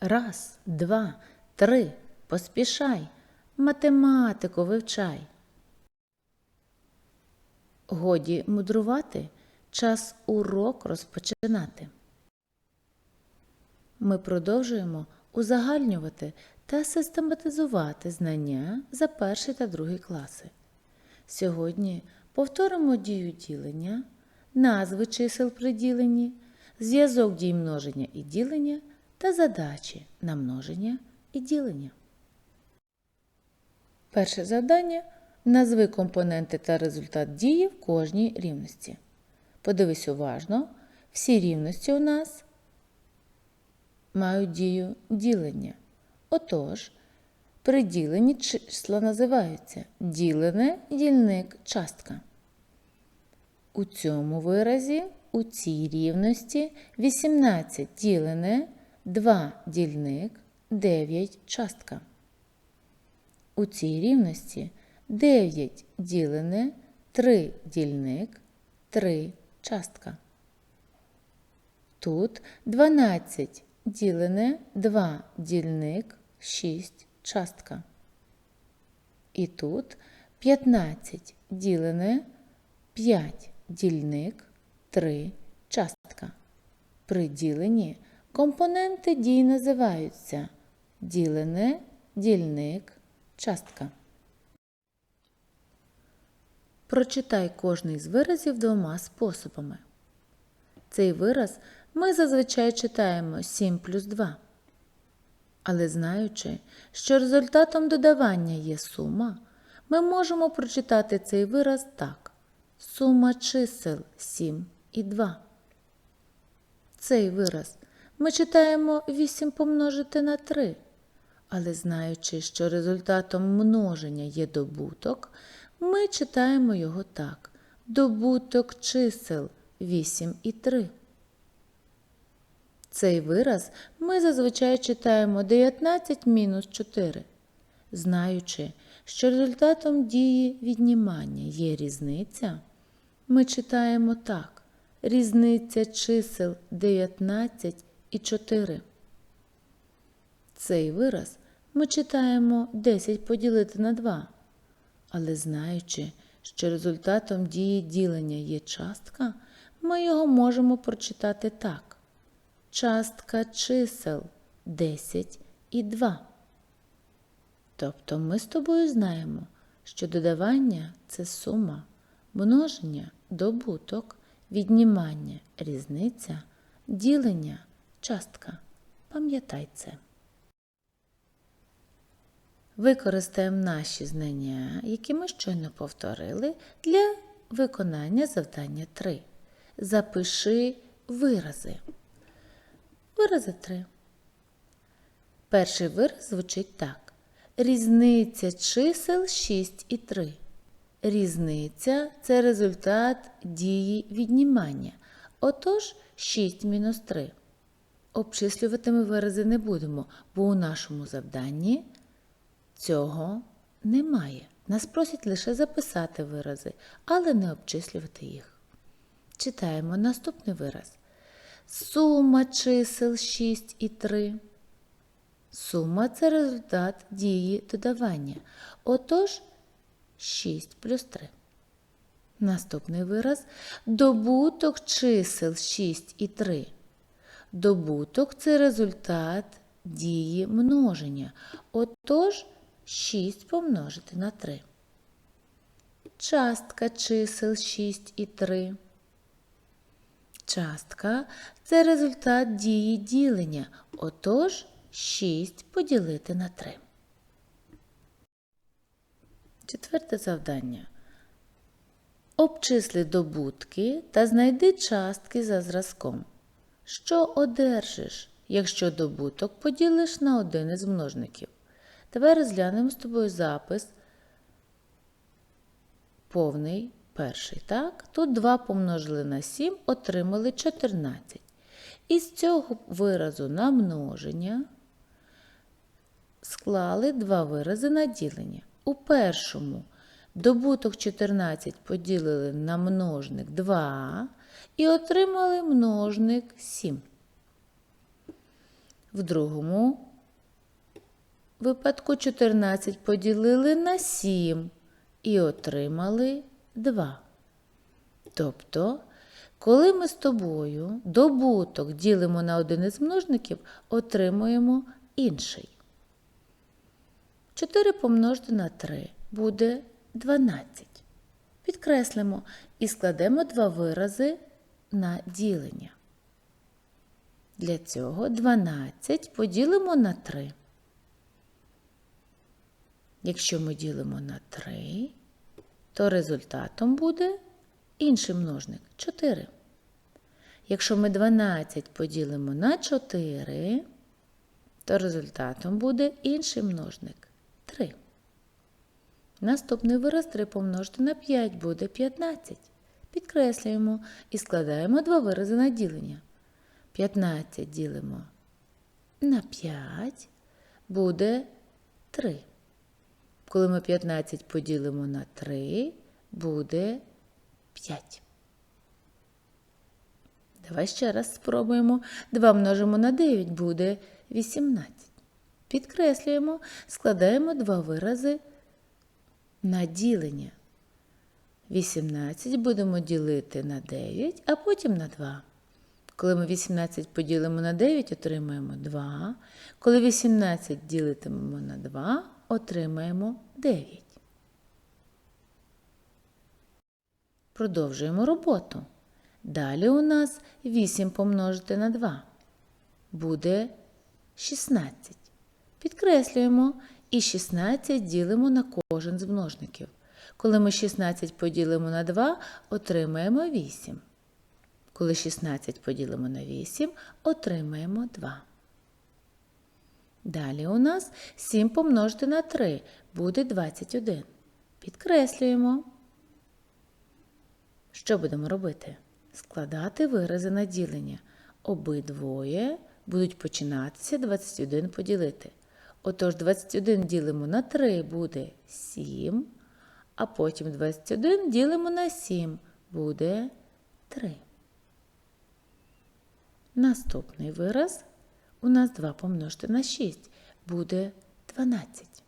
Раз, два, три. Поспішай. Математику вивчай. Годі мудрувати, час урок розпочинати. Ми продовжуємо узагальнювати та систематизувати знання за перший та другий класи. Сьогодні повторимо дію ділення, назви чисел при діленні, зв'язок дій множення і ділення та задачі на множення і ділення. Перше завдання назви компоненти та результат дії в кожній рівності. Подивись уважно, всі рівності у нас мають дію ділення. Отож, при діленні числа називаються ділене, дільник, частка. У цьому виразі у цій рівності 18 ділене, 2 дільник, 9 частка. У цій рівності 9 ділене, 3 дільник, 3 частка. Тут 12 ділене, 2 дільник, 6 частка. І тут 15 ділене, 5 дільник, 3 частка. При діленні компоненти дій називаються ділене, дільник, частка. Прочитай кожний з виразів двома способами. Цей вираз ми зазвичай читаємо 7 плюс 2. Але знаючи, що результатом додавання є сума, ми можемо прочитати цей вираз так. Сума чисел 7 і 2. Цей вираз ми читаємо 8 помножити на 3. Але знаючи, що результатом множення є добуток, ми читаємо його так. Добуток чисел 8 і 3. Цей вираз ми зазвичай читаємо 19 мінус 4. Знаючи, що результатом дії віднімання є різниця, ми читаємо так. Різниця чисел 19 і 4. Цей вираз ми читаємо 10 поділити на 2. Але знаючи, що результатом дії ділення є частка, ми його можемо прочитати так. Частка чисел 10 і 2. Тобто ми з тобою знаємо, що додавання це сума, множення добуток, віднімання різниця, ділення частка. Пам'ятай це. Використаємо наші знання, які ми щойно повторили, для виконання завдання 3. Запиши вирази. Вирази 3. Перший вираз звучить так. Різниця чисел 6 і 3. Різниця це результат дії віднімання. Отож 6 мінус 3. Обчислювати ми вирази не будемо, бо у нашому завданні цього немає. Нас просять лише записати вирази, але не обчислювати їх. Читаємо наступний вираз. Сума чисел 6 і 3. Сума це результат дії додавання. Отож 6 плюс 3. Наступний вираз добуток чисел 6 і 3. Добуток це результат дії множення. Отож 6 помножити на 3. Частка чисел 6 і 3. Частка це результат дії ділення. Отож 6 поділити на 3. Четверте завдання. Обчисли добутки та знайди частки за зразком. Що одержиш, якщо добуток поділиш на один із множників? Давай розглянемо з тобою запис повний перший. Так? Тут 2 помножили на 7, отримали 14. Із цього виразу на множення склали два вирази на ділення. У першому добуток 14 поділили на множник 2 і отримали множник 7. В другому випадку 14 поділили на 7 і отримали 2. Тобто, коли ми з тобою добуток ділимо на один із множників, отримуємо інший. 4 помножити на 3 буде 12. Підкреслимо і складемо два вирази на ділення. Для цього 12 поділимо на 3. Якщо ми ділимо на 3, то результатом буде інший множник 4. Якщо ми 12 поділимо на 4, то результатом буде інший множник 3. Наступний вираз 3 помножити на 5 буде 15. Підкреслюємо і складаємо два вирази на ділення. 15 ділимо на 5 буде 3. Коли ми 15 поділимо на 3, буде 5. Давай ще раз спробуємо. 2 множимо на 9 буде 18. Підкреслюємо, складаємо два вирази на ділення. 18 будемо ділити на 9, а потім на 2. Коли ми 18 поділимо на 9, отримаємо 2. Коли 18 ділитимемо на 2, отримаємо 9. Продовжуємо роботу. Далі у нас 8 помножити на 2. Буде 16. Підкреслюємо і 16 ділимо на кожен з множників. Коли ми 16 поділимо на 2, отримаємо 8. Коли 16 поділимо на 8, отримаємо 2. Далі у нас 7 помножити на 3 буде 21. Підкреслюємо. Що будемо робити? Складати вирази на ділення. Обидвоє будуть починатися 21 поділити. Отож, 21 ділимо на 3 буде 7, а потім 21 ділимо на 7 буде 3. Наступний вираз у нас 2 помножити на 6 буде 12.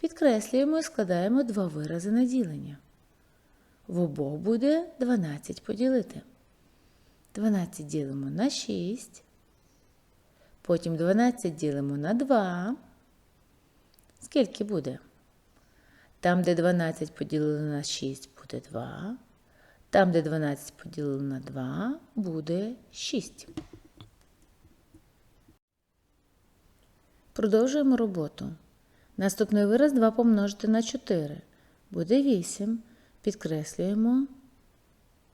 Підкреслюємо і складаємо два вирази на ділення. В обох буде 12 поділити. 12 ділимо на 6. Потім 12 ділимо на 2. Скільки буде? Там, де 12 поділили на 6, буде 2. Там, де 12 поділили на 2, буде 6. Продовжуємо роботу. Наступний вираз 2 помножити на 4. Буде 8. Підкреслюємо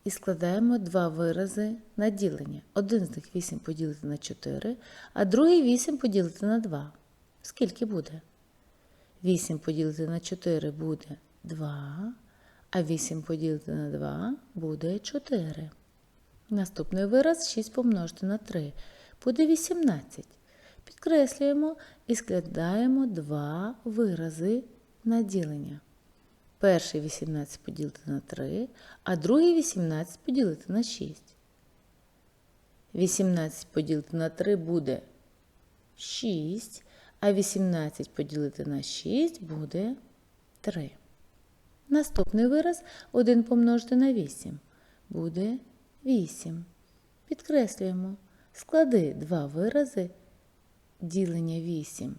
і складаємо два вирази на ділення. Один з них 8 поділити на 4, а другий 8 поділити на 2. Скільки буде? 8 поділити на 4 буде 2, а 8 поділити на 2 буде 4. Наступний вираз 6 помножити на 3 буде 18. Підкреслюємо і складаємо два вирази на ділення. Перший 18 поділити на 3, а другий 18 поділити на 6. 18 поділити на 3 буде 6, а 18 поділити на 6 буде 3. Наступний вираз 1 помножити на 8 буде 8. Підкреслюємо. Склади два вирази ділення 8.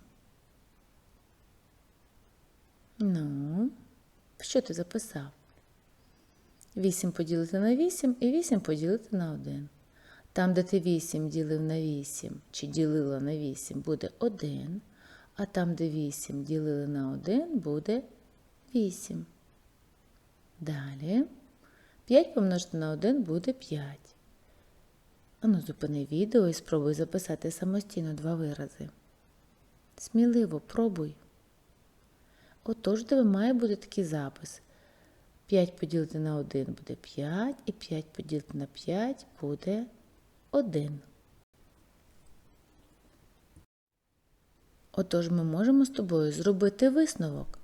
Ну, що ти записав? 8 поділити на 8 і 8 поділити на 1. Там, де ти 8 ділив на 8 чи ділила на 8, буде 1, а там, де 8 ділили на 1, буде 8. Далі 5 помножити на 1 буде 5. Ану, зупини відео і спробуй записати самостійно два вирази. Сміливо пробуй. Отож, тебе має бути такий запис. 5 поділити на 1 буде 5, і 5 поділити на 5 буде 1. Отож, ми можемо з тобою зробити висновок,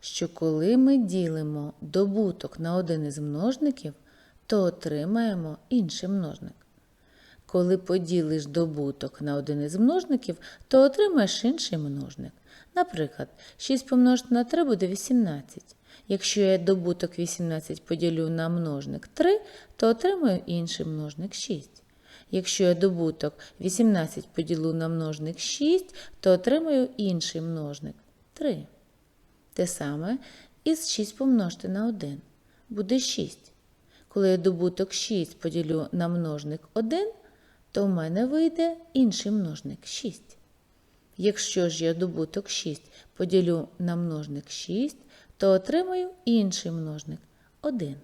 що коли ми ділимо добуток на один із множників, то отримаємо інший множник. Коли поділиш добуток на один із множників, то отримаєш інший множник. Наприклад, 6 помножити на 3 буде 18. Якщо я добуток 18 поділю на множник 3, то отримаю інший множник 6. Якщо я добуток 18 поділю на множник 6, то отримаю інший множник 3. Те саме із 6 помножити на 1 буде 6. Коли я добуток 6 поділю на множник 1, то в мене вийде інший множник 6. Якщо ж я добуток 6 поділю на множник 6, то отримаю інший множник 1.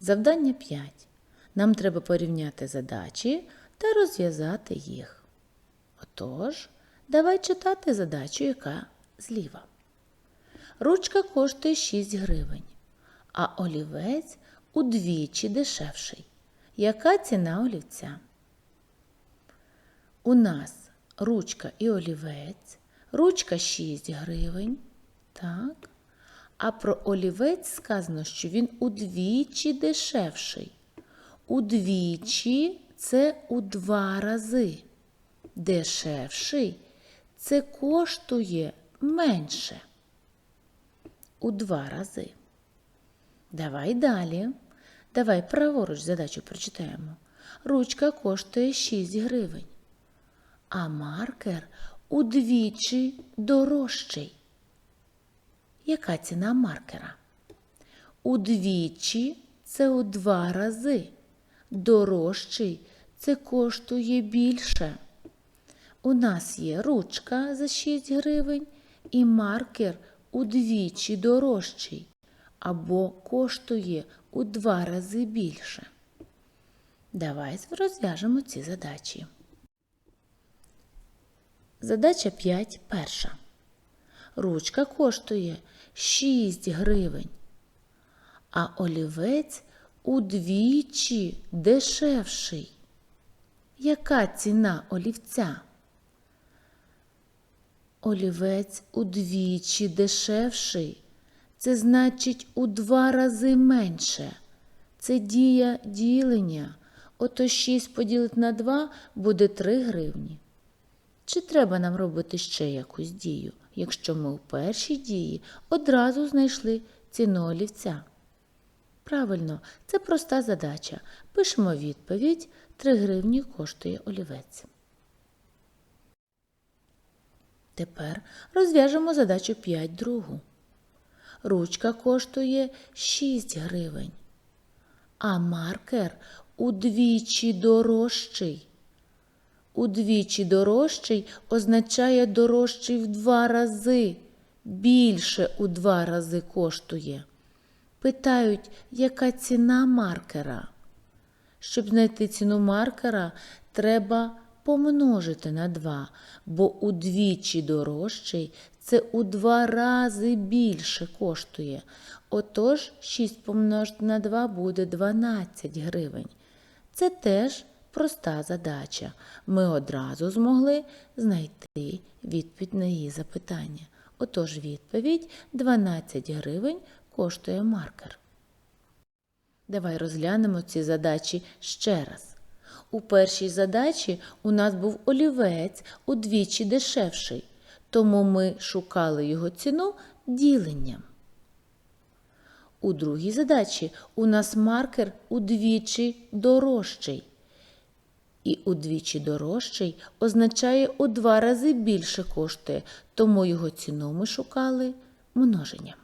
Завдання 5. Нам треба порівняти задачі та розв'язати їх. Отож, давай читати задачу, яка зліва. Ручка коштує 6 гривень, а олівець удвічі дешевший. Яка ціна олівця? У нас ручка і олівець. Ручка 6 гривень. Так. А про олівець сказано, що він удвічі дешевший. Удвічі це у два рази. Дешевший це коштує менше. У два рази. Давай далі. Давай праворуч задачу прочитаємо. Ручка коштує 6 гривень, а маркер удвічі дорожчий. Яка ціна маркера? Удвічі це у два рази. Дорожчий це коштує більше. У нас є ручка за 6 гривень і маркер удвічі дорожчий або коштує у два рази більше. Давай розв'яжемо ці задачі. Задача 5 перша. Ручка коштує 6 гривень, а олівець удвічі дешевший. Яка ціна олівця? Олівець удвічі дешевший. Це значить у два рази менше. Це дія ділення. Ото 6 поділити на 2 буде 3 гривні. Чи треба нам робити ще якусь дію, якщо ми у першій дії одразу знайшли ціну олівця? Правильно, це проста задача. Пишемо відповідь 3 гривні коштує олівець. Тепер розв'яжемо задачу 5 другу. Ручка коштує 6 гривень, а маркер удвічі дорожчий. Удвічі дорожчий означає дорожчий в два рази, більше у два рази коштує. Питають, яка ціна маркера. Щоб знайти ціну маркера, треба помножити на 2, бо удвічі дорожчий це у два рази більше коштує. Отож, 6 помножити на 2 буде 12 гривень. Це теж проста задача. Ми одразу змогли знайти відповідь на її запитання. Отож, відповідь 12 гривень коштує маркер. Давай розглянемо ці задачі ще раз. У першій задачі у нас був олівець удвічі дешевший, тому ми шукали його ціну діленням. У другій задачі у нас маркер удвічі дорожчий. І удвічі дорожчий означає у два рази більше коштує, тому його ціну ми шукали множенням.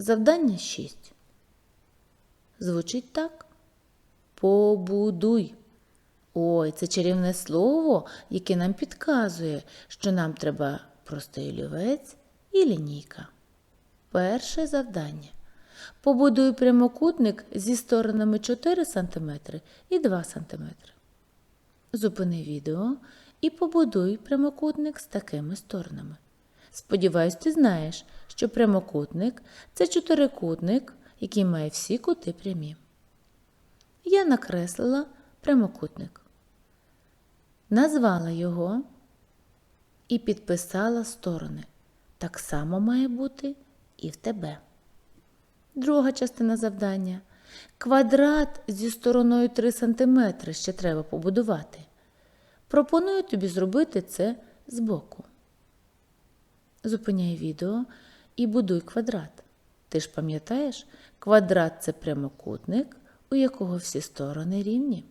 Завдання 6. Звучить так. Побудуй. Ой, це чарівне слово, яке нам підказує, що нам треба простий олівець і лінійка. Перше завдання. Побудуй прямокутник зі сторонами 4 см і 2 см. Зупини відео і побудуй прямокутник з такими сторонами. Сподіваюсь, ти знаєш, що прямокутник це чотирикутник, який має всі кути прямі. Я накреслила прямокутник, назвала його і підписала сторони. Так само має бути і в тебе. Друга частина завдання. Квадрат зі стороною 3 см ще треба побудувати. Пропоную тобі зробити це збоку. Зупиняй відео і будуй квадрат. Ти ж пам'ятаєш, квадрат це прямокутник, у якого всі сторони рівні.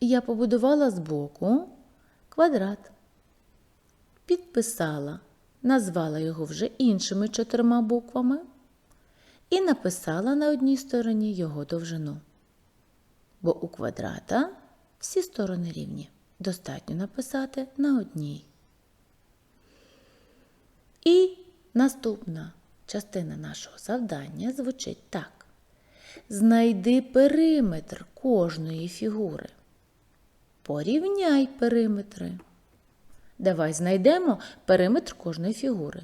Я побудувала збоку квадрат. Підписала, назвала його вже іншими чотирма буквами і написала на одній стороні його довжину. Бо у квадрата всі сторони рівні. Достатньо написати на одній. І наступна частина нашого завдання звучить так. Знайди периметр кожної фігури. Порівняй периметри. Давай знайдемо периметр кожної фігури.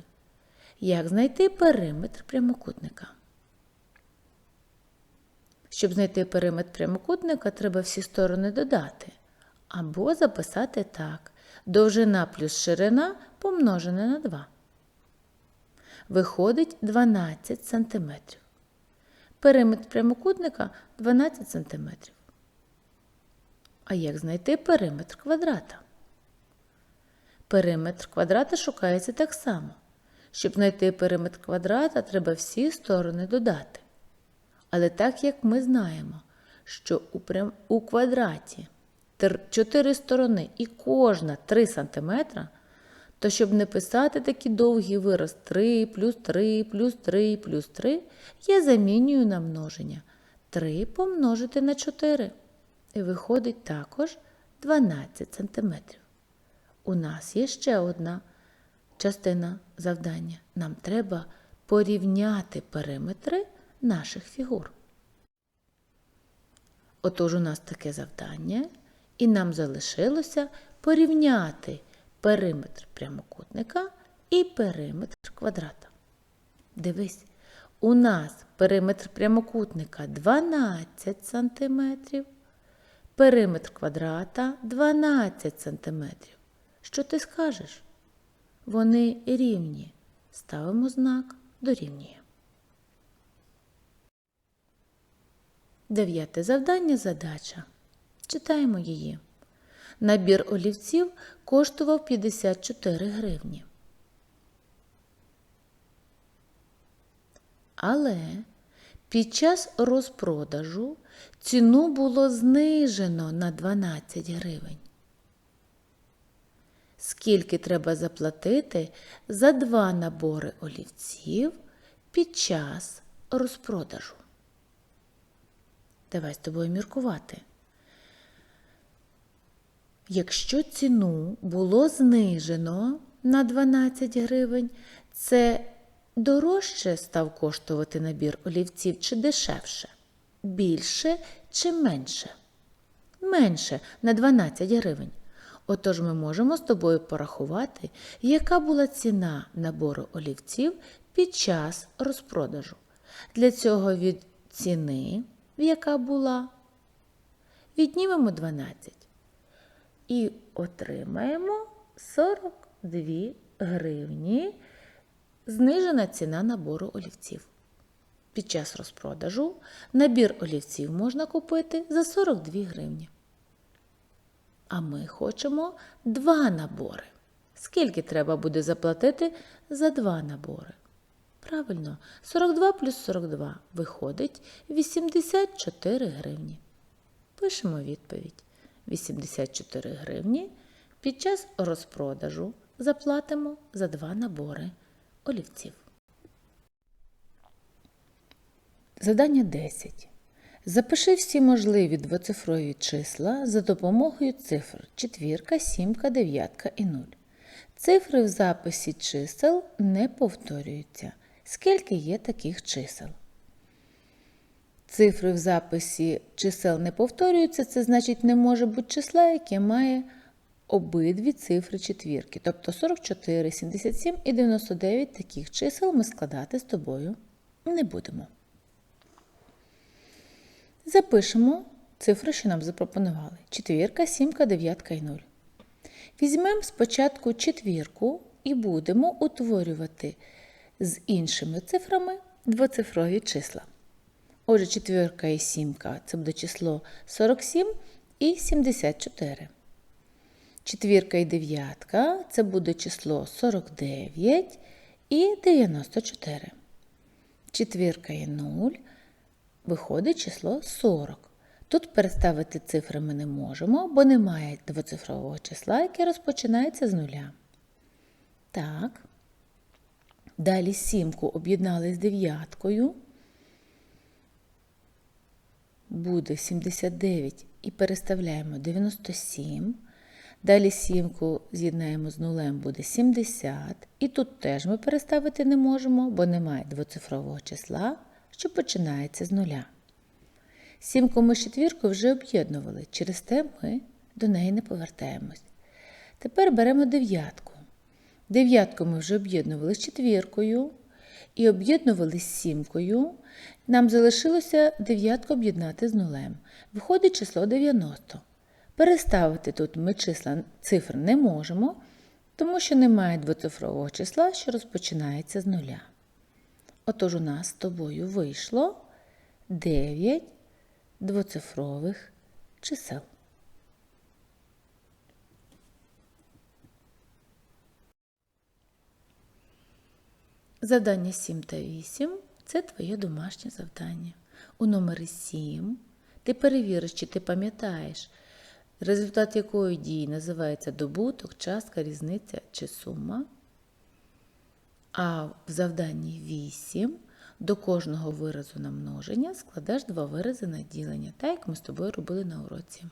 Як знайти периметр прямокутника? Щоб знайти периметр прямокутника, треба всі сторони додати. Або записати так. Довжина плюс ширина помножена на 2. Виходить 12 см. Периметр прямокутника 12 см. А як знайти периметр квадрата? Периметр квадрата шукається так само. Щоб знайти периметр квадрата, треба всі сторони додати. Але так як ми знаємо, що у, квадраті 4 сторони і кожна 3 см, то щоб не писати такий довгий вираз 3 плюс 3 плюс 3 плюс 3, я замінюю на множення 3 помножити на 4. І виходить також 12 см. У нас є ще одна частина завдання. Нам треба порівняти периметри наших фігур. Отож, у нас таке завдання, і нам залишилося порівняти периметр прямокутника і периметр квадрата. Дивись, у нас периметр прямокутника 12 см, периметр квадрата 12 см. Що ти скажеш? Вони рівні. Ставимо знак дорівнює. Дев'яте завдання задача. Читаємо її. Набір олівців коштував 54 гривні. Але під час розпродажу ціну було знижено на 12 гривень. Скільки треба заплатити за два набори олівців під час розпродажу? Давай з тобою міркувати. Якщо ціну було знижено на 12 гривень, це дорожче став коштувати набір олівців чи дешевше? Більше чи менше? Менше на 12 гривень. Отож ми можемо з тобою порахувати, яка була ціна набору олівців під час розпродажу. Для цього від ціни, яка була, віднімемо 12 і отримаємо 42 гривні знижена ціна набору олівців. Під час розпродажу набір олівців можна купити за 42 гривні. А ми хочемо два набори. Скільки треба буде заплатити за два набори? Правильно, 42 плюс 42 виходить 84 гривні. Пишемо відповідь. 84 гривні під час розпродажу заплатимо за два набори олівців. Задання 10. Запиши всі можливі двоцифрові числа за допомогою цифр четвірка, сімка, дев'ятка і 0. Цифри в записі чисел не повторюються. Скільки є таких чисел? Цифри в записі чисел не повторюються, це значить не може бути числа, яке має обидві цифри четвірки. Тобто 44, 77 і 99 таких чисел ми складати з тобою не будемо. Запишемо цифри, що нам запропонували. Четвірка, сімка, дев'ятка і 0. Візьмемо спочатку четвірку і будемо утворювати з іншими цифрами двоцифрові числа. Отже, четвірка і сімка це буде число 47 і 74. Четвірка і дев'ятка це буде число 49 і 94. Четвірка і 0 виходить число 40. Тут переставити цифри ми не можемо, бо немає двоцифрового числа, яке розпочинається з нуля. Так. Далі сімку об'єднали з дев'яткою. Буде 79 і переставляємо 97. Далі сімку з'єднаємо з нулем, буде 70. І тут теж ми переставити не можемо, бо немає двоцифрового числа, що починається з нуля. Сімку ми з четвіркою вже об'єднували, через те ми до неї не повертаємось. Тепер беремо дев'ятку. Дев'ятку ми вже об'єднували з четвіркою і об'єднували з сімкою. Нам залишилося дев'ятку об'єднати з нулем. Виходить число 90. Переставити тут ми числа цифр не можемо, тому що немає двоцифрового числа, що розпочинається з нуля. Отож у нас з тобою вийшло 9 двоцифрових чисел. Завдання 7 та 8 це твоє домашнє завдання. У номері 7 ти перевіриш, чи ти пам'ятаєш, результат якої дії називається добуток, частка, різниця чи сума. А в завданні 8 до кожного виразу на множення складеш два вирази на ділення, так як ми з тобою робили на уроці.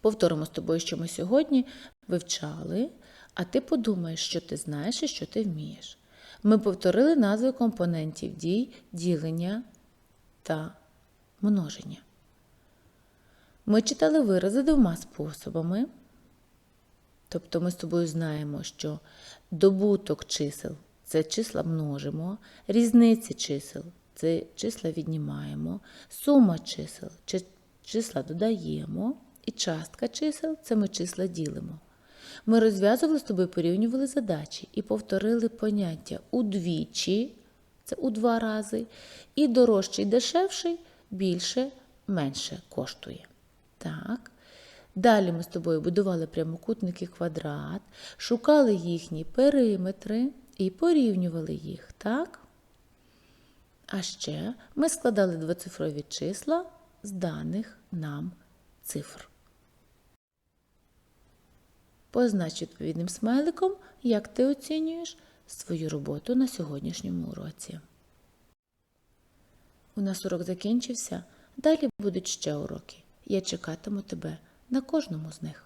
Повторимо з тобою, що ми сьогодні вивчали, а ти подумаєш, що ти знаєш і що ти вмієш. Ми повторили назви компонентів дій, ділення та множення. Ми читали вирази двома способами. Тобто ми з тобою знаємо, що добуток чисел це числа множимо, різниці чисел це числа віднімаємо, сума чисел числа додаємо, і частка чисел це ми числа ділимо. Ми розв'язували з тобою, порівнювали задачі і повторили поняття удвічі, це у два рази, і дорожчий, дешевший більше, менше коштує. Так. Далі ми з тобою будували прямокутники квадрат, шукали їхні периметри і порівнювали їх, так? А ще ми складали двоцифрові числа з даних нам цифр. Познач відповідним смайликом, як ти оцінюєш свою роботу на сьогоднішньому уроці. У нас урок закінчився. Далі будуть ще уроки. Я чекатиму тебе на кожному з них.